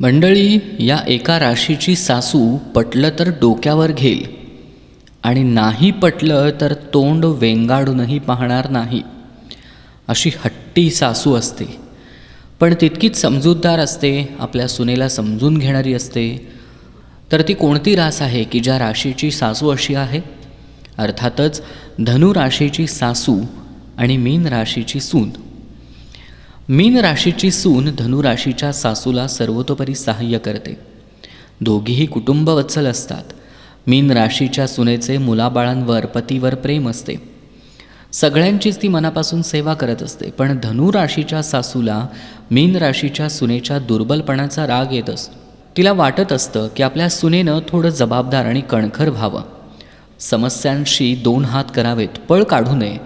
मंडळी या एका राशीची सासू पटलं तर डोक्यावर घेईल आणि नाही पटलं तर तोंड वेंगाडूनही पाहणार नाही. अशी हट्टी सासू असते. पण तितकीच समजूतदार असते आपल्या सुनेला समजून घेणारी असते. तर ती कोणती रास आहे की ज्या राशीची सासू अशी आहे? अर्थातच धनु राशीची सासू आणि मीन राशीची सून. मीन राशीची सून धनुराशीच्या सासूला सर्वतोपरी सहाय्य करते. दोघीही कुटुंबवत्सल असतात. मीन राशीच्या सुनेचे मुलाबाळांवर पतीवर प्रेम असते. सगळ्यांचीच ती मनापासून सेवा करत असते पण धनु राशीच्या सासूला मीन राशीच्या सुनेच्या दुर्बलपणाचा राग येत असतो. तिला वाटत असतं की आपल्या सुनेनं थोडं जबाबदार आणि कणखर व्हावं. समस्यांशी दोन हात करावेत पळ काढू नये.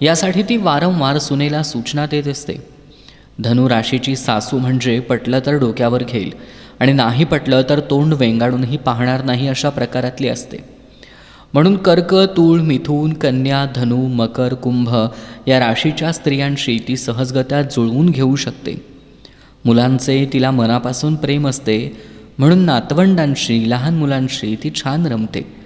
यासाठी ती वारंवार सुनेला सूचना देत असते. धनु राशीची सासू म्हणजे पटलं तर डोक्यावर घेईल आणि नाही पटलं तर तोंड वेंगाडूनही पाहणार नाही अशा प्रकारातली असते. म्हणून कर्क तूळ मिथून कन्या धनु मकर कुंभ या राशीच्या स्त्रियांशी ती सहजगत्या जुळवून घेऊ शकते. मुलांचे तिला मनापासून प्रेम असते म्हणून नातवंडांशी लहान मुलांशी ती छान रमते.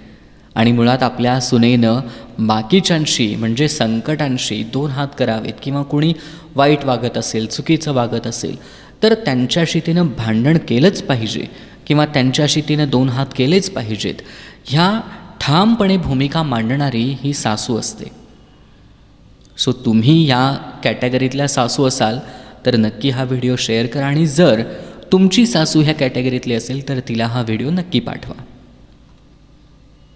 आणि मुळात आपल्या सुनेनं बाकीच्यांशी म्हणजे संकटांशी दोन हात करावेत किंवा कुणी वाईट वागत असेल चुकीचं वागत असेल तर त्यांच्याशी तिनं भांडण केलंच पाहिजे किंवा त्यांच्याशी तिनं दोन हात केलेच पाहिजेत. ह्या ठामपणे भूमिका मांडणारी ही सासू असते. सो तुम्ही या कॅटेगरीतल्या सासू असाल तर नक्की हा व्हिडिओ शेअर करा आणि जर तुमची सासू ह्या कॅटेगरीतली असेल तर तिला हा व्हिडिओ नक्की पाठवा.